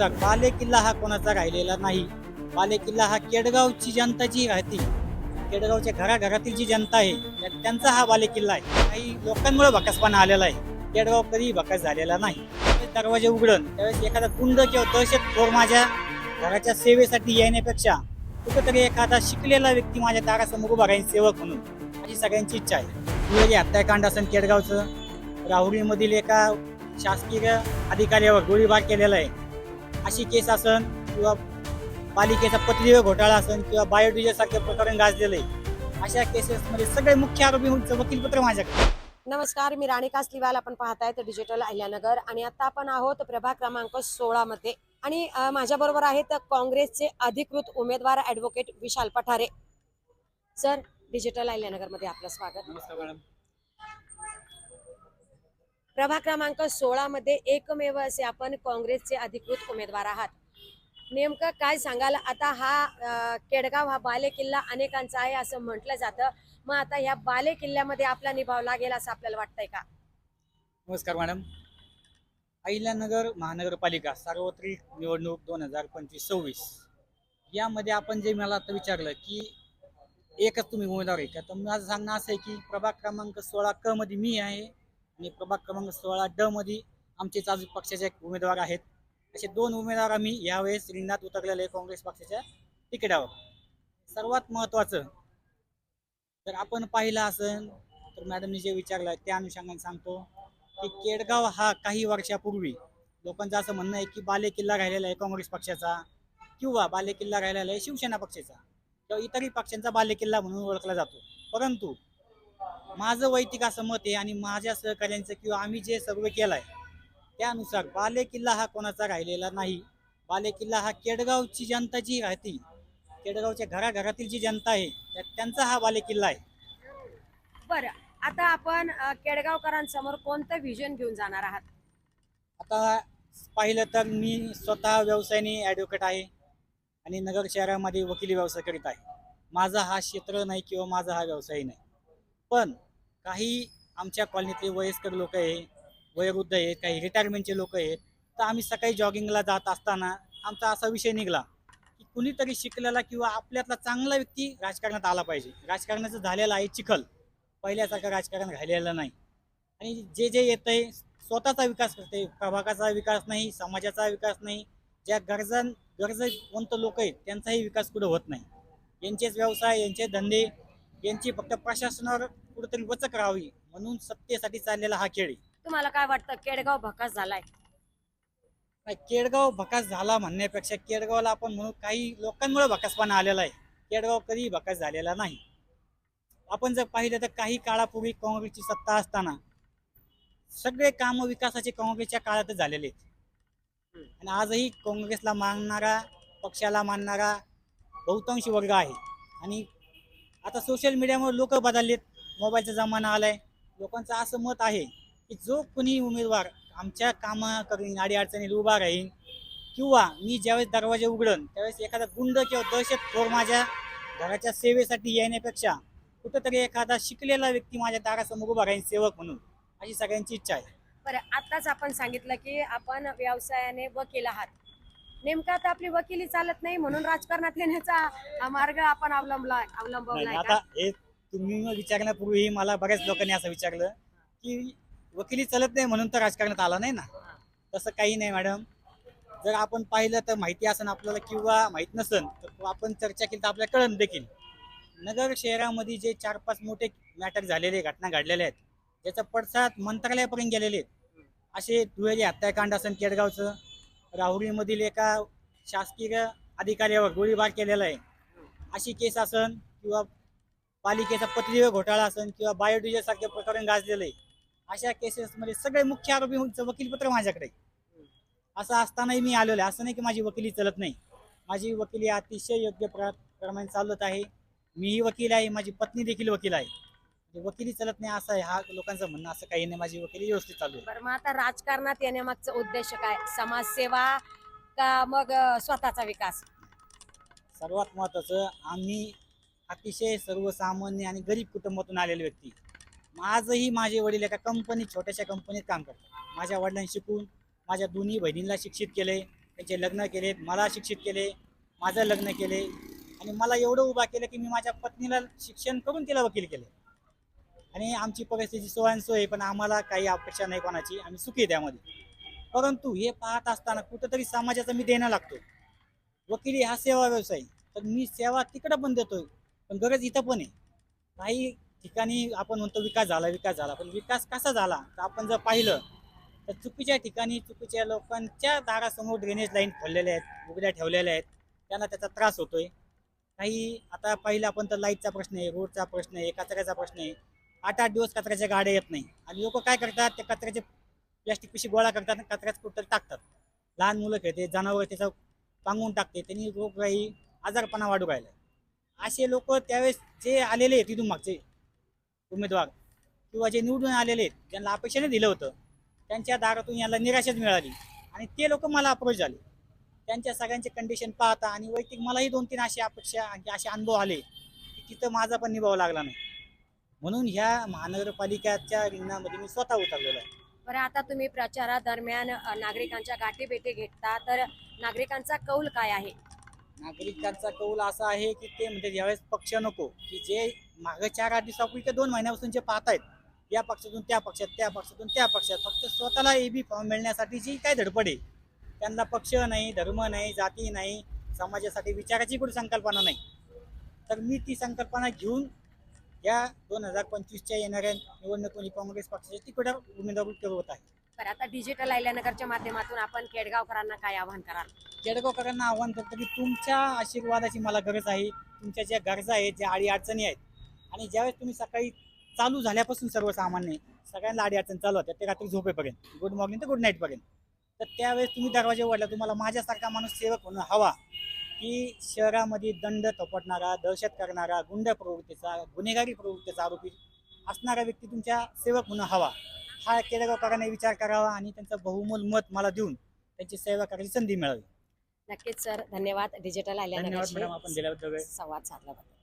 त्यानुसार बाले किल्ला हा कोणाचा राहिलेला नाही. बाले किल्ला हा केडगावची जनता जी राहते केडगावच्या घराघरातील जी जनता आहे त्यांचा हा बाले किल्ला आहे. काही लोकांमुळे भकासपणा आलेला आहे. केडगाव कधीही भकास झालेला नाही. दरवाजे उघडन त्यावेळेस एखादा कुंड किंवा दहशत थोर माझ्या घराच्या सेवेसाठी येण्यापेक्षा कुठेतरी एखादा शिकलेला व्यक्ती माझ्या दारासमोर उभा राहील सेवक म्हणून. माझी सगळ्यांची इच्छा आहे. दुहेरी हत्याकांड असेल केडगावचं. राहुरीमधील एका शासकीय अधिकाऱ्यावर गोळीबार केलेला आहे. अशी केस असन किंवा पालिकेचा पत्रीवर घोटाळा असन किंवा बायोडिझेल सारखे प्रकरण गाजलेलं आहे. अशा केसेसमध्ये सगळे मुख्य आरोपींचं वकीलपत्र माझ्याकडे नमस्कार मी राणी कासलीवाल. आपण पाहतायत डिजिटल अहिल्यानगर आणि आता आपण आहोत प्रभाग क्रमांक सोळा मध्ये. आणि माझ्या बरोबर आहेत काँग्रेसचे अधिकृत उमेदवार advocate Vishal Pathare. Sir digital अहिल्यानगरमध्ये आपलं स्वागत. नमस्कार मॅडम. प्रभाग क्रमांक सोळा मध्ये एकमेव असे आपण काँग्रेसचे अधिकृत उमेदवार आहात. नेमकं काय सांगाल? आता हा केडगाव हा बाले किल्ला अनेकांचा आहे असं म्हटलं जातं. मग आता ह्या बाले किल्ल्यामध्ये आपला निभाव लागेल असं आपल्याला वाटतंय का? नमस्कार मॅडम. अहिल्यानगर महानगरपालिका सार्वत्रिक निवडणूक दोन हजार पंचवीस सव्वीस. यामध्ये आपण जे मला आता विचारलं की एकच तुम्ही उमेदवार आहे का? तर माझं सांगणं असं आहे की प्रभाग क्रमांक सोळा क मध्ये मी आहे. आणि प्रभाग क्रमांक सोळा ड मध्ये आमचे अजून पक्षाचे एक उमेदवार आहेत. असे दोन उमेदवार आम्ही यावेळेस रिंगणात उतरलेले आहे काँग्रेस पक्षाच्या तिकिटावर. सर्वात महत्त्वाचं जर आपण पाहिलं असेल तर मॅडमनी जे विचारलं त्या अनुषंगाने सांगतो की केडगाव हा काही वर्षापूर्वी लोकांचं असं म्हणणं आहे की बाले किल्ला राहिलेला आहे काँग्रेस पक्षाचा किंवा बाले किल्ला राहिलेला आहे शिवसेना पक्षाचा किंवा इतरही पक्षांचा बाले किल्ला म्हणून ओळखला जातो. परंतु माझं वैयक्तिक असं मत आहे आणि माझ्या सहकार्यांचं किंवा आम्ही जे सर्वे केला आहे त्यानुसार बाले किल्ला हा कोणाचा राहिलेला नाही. बाले किल्ला हा केडगावची जनता जी राहते केडगावच्या घराघरातील जी जनता आहे त्या- त्यांचा हा बाले किल्ला आहे. बरं आता आपण केडगावकरांसमोर कोणतं व्हिजन घेऊन जाणार आहात? आता पाहिलं तर मी स्वतः व्यवसायाने ॲडव्होकेट आहे आणि नगर शहरामध्ये वकिली व्यवसाय करीत आहे. माझा हा क्षेत्र नाही किंवा माझा हा व्यवसाय नाही. पण काही आमच्या कॉलनीतले वयस्कर लोक आहे वयोवृद्ध आहेत काही रिटायरमेंटचे लोक आहेत तर आम्ही सकाळी जॉगिंगला जात असताना आमचा असा विषय निघाला की कुणीतरी शिकलेला किंवा आपल्यातला चांगला व्यक्ती राजकारणात आला पाहिजे. राजकारणाचं झालेलं आहे चिखल. पहिल्यासारखं राजकारण राहिलेलं नाही. आणि जे जे येतंय स्वतःचा विकास करते. प्रभागाचा विकास नाही समाजाचा विकास नाही. ज्या गरजां गरजवंत लोक आहेत त्यांचाही विकास कुठं होत नाही. यांचेच व्यवसाय यांचे धंदे यांची फक्त प्रशासनावर कुठेतरी वचक राहावी म्हणून सत्तेसाठी चाललेला हा खेळ आहे. तुम्हाला काय वाटतं केडगाव भकास झालाय? नाही, केडगाव भकास झाला म्हणण्यापेक्षा केडगावला आपण म्हणू काही लोकांमुळे भकासपणा आलेला आहे. केडगाव कधीही भकास झालेला नाही. आपण जर पाहिलं तर काही काळापूर्वी काँग्रेसची सत्ता असताना सगळे कामं विकासाचे काँग्रेसच्या काळातच झालेले आहेत. आणि आजही काँग्रेसला मानणारा पक्षाला मानणारा बहुतांश वर्ग आहे. आणि आता सोशल मीडियामुळे लोक बदललेत. मोबाईलचा जमाना आलाय. लोकांचं असं मत आहे की जो कोणी उमेदवार आमच्या कामा करून अडी अडचणीत उभा राहील किंवा मी ज्यावेळेस दरवाजे उघडन त्यावेळेस एखादा गुंड किंवा दहशत थोर माझ्या घराच्या सेवेसाठी येण्यापेक्षा कुठंतरी एखादा शिकलेला व्यक्ती माझ्या दारासमोर उभा राहील सेवक म्हणून. अशी सगळ्यांची इच्छा आहे. बरं आताच आपण सांगितलं की आपण व्यवसायाने वकील आहात नेमकं आता आपली वकिली चालत नाही म्हणून राजकारणात येण्याचा हा मार्ग आपण अवलंबला नाही, अवलंबवलाय आता हे तुम्ही विचारण्यापूर्वी मला बऱ्याच लोकांनी असं विचारलं की वकिली चालत नाही म्हणून तर राजकारणात आला नाही ना? तसं काही नाही मॅडम. जर आपण पाहिलं तर माहिती असेल आपल्याला किंवा माहीत नसेल तर आपण चर्चा केली तर आपल्याला कळण देखील. नगर शहरामध्ये जे चार पाच मोठे मॅटर झालेले घटना घडलेल्या आहेत ज्याचा पडसाद मंत्रालयापर्यंत गेलेले आहेत. असे दुहेरी हत्याकांड असेल केडगावचं राहुरीमधील एका शासकीय अधिकाऱ्यावर गोळीबार केलेला आहे. अशी केस असन किंवा पालिकेचा पत्रीय घोटाळा असन किंवा बायोडिझेल सारखे प्रकरण गाजलेलं आहे. अशा केसेसमध्ये सगळे मुख्य आरोपींचं वकीलपत्र माझ्याकडे असं असतानाही मी आलेलो आहे. असं नाही की माझी वकिली चलत नाही. माझी वकिली अतिशय योग्य प्र प्रमाणे चालत आहे. मीही वकील आहे माझी पत्नी देखील वकील आहे. म्हणजे वकिली चलत नाही असं आहे. हा लोकांचं म्हणणं असं काही नाही. माझी वकिली व्यवस्थित चालू आहे. बरं मग आता राजकारणात येण्यामागचा उद्देश काय? समाजसेवा का मग अं, स्वतःचा विकास? सर्वात महत्त्वाचं आम्ही अतिशय सर्वसामान्य आणि गरीब कुटुंबातून आलेले व्यक्ती. आजही माझे वडील एका कंपनी छोट्याशा कंपनीत काम करतात. माझ्या वडिलांनी शिकून माझ्या दोन्ही बहिणींना शिक्षित केले त्यांचे लग्न केलेत मला शिक्षित केले माझं लग्न केले. आणि मला एवढं उभा केलं की मी माझ्या पत्नीला शिक्षण करून तिला वकील केले. आणि आमची परिस्थिती सोयीसोय पण आम्हाला काही अपेक्षा नाही कोणाची. आम्ही सुखी आहे त्यामध्ये. परंतु हे पाहत असताना कुठंतरी समाजाचं मी देणं लागतो. वकिली हा सेवा व्यवसाय. तर मी सेवा तिकडं पण देतोय पण गरज इथं पण आहे. काही ठिकाणी आपण म्हणतो विकास झाला विकास झाला पण विकास कसा झाला? तर आपण जर पाहिलं तर चुकीच्या ठिकाणी चुकीच्या लोकांच्या दारासमोर ड्रेनेज लाईन खोललेल्या आहेत उघड्या ठेवलेल्या आहेत. त्यांना त्याचा त्रास होतोय. काही आता पाहिलं आपण तर लाईटचा प्रश्न आहे रोडचा प्रश्न आहे कचऱ्याचा प्रश्न आहे. आठ आठ दिवस कचऱ्याच्या गाड्या येत नाही. आणि लोक काय करतात ते कचऱ्याचे प्लॅस्टिक पिशी गोळा करतात आणि कचऱ्यात कुठं टाकतात. लहान मुलं खेळते जनावर त्याचं पांगून टाकते त्यांनी रोगराई आजारपणा वाढू राहिला असे लोक त्यावेळेस जे आलेले आहेत तिथून मागचे उमेदवार किंवा जे निवडून आलेले आहेत ज्यांना अपेक्षाने दिलं होतं त्यांच्या दारातून यांना निराशाच मिळाली. आणि ते लोक मला अप्रोच झाले. त्यांच्या सगळ्यांचे कंडिशन पाहता आणि वैयक्तिक मलाही दोन तीन अशी अपेक्षा आणि असे अनुभव आले की तिथं माझा पण निभाव लागला नाही. म्हणून ह्या महानगरपालिकेच्या रिंगणामध्ये मी स्वतः उतरलेलो आहे. बरं आता तुम्ही प्रचारादरम्यान अ, नागरिकांच्या गाठीभेटी घेता तर नागरिकांचा कौल काय आहे? नागरिकांचा कौल असा आहे की ते म्हणजे ज्यावेळेस पक्ष नको की जे मागे चार आठ दिवसापूर्वी ते दोन महिन्यापासून जे पाहतायत या पक्षातून त्या पक्षात त्या पक्षातून त्या पक्षात फक्त स्वतःला ए बी फॉर्म मिळण्यासाठी जी काय धडपड आहे त्यांना पक्ष नाही धर्म नाही जाती नाही समाजासाठी विचाराची कुठे संकल्पना नाही. तर मी ती संकल्पना घेऊन या दोन हजार पंचवीसच्या येणाऱ्या निवडणुकीमध्ये काँग्रेस पक्षाच्या तिकडे उमेदवार ठरवत आहे. बरं आता डिजिटल आयल्यानगरच्या माध्यमातून आपण केडगावकरांना काय आवाहन कराल? केडगावकरांना आव्हान करतो की तुमच्या आशीर्वादाची मला गरज आहे तुमच्या ज्या गरजा आहेत ज्या अडी अडचणी आहेत आणि ज्यावेळेस तुम्ही सकाळी चालू झाल्यापासून सर्वसामान्य सगळ्यांना अडी अडचण चालू होत्या ते रात्री झोपेपर्यंत गुड मॉर्निंग तर गुड नाईटपर्यंत तर त्यावेळेस तुम्ही दरवाजे उघडला तुम्हाला माझ्यासारखा माणूस सेवक होणं हवा. की शहरामध्ये दंड थोपटणारा दहशत करणारा गुंड प्रवृत्तीचा गुन्हेगारी प्रवृत्तीचा आरोपी असणारा व्यक्ती तुमच्या सेवक होणं हवा. हा केडगावकरांनी विचार करावा आणि त्यांचं बहुमोल मत मला देऊन त्यांची सेवा करायची संधी मिळावी. नक्कीच सर. धन्यवाद. डिजिटल मॅडम आपण दिल्याबद्दल. संवाद साधल्याबद्दल.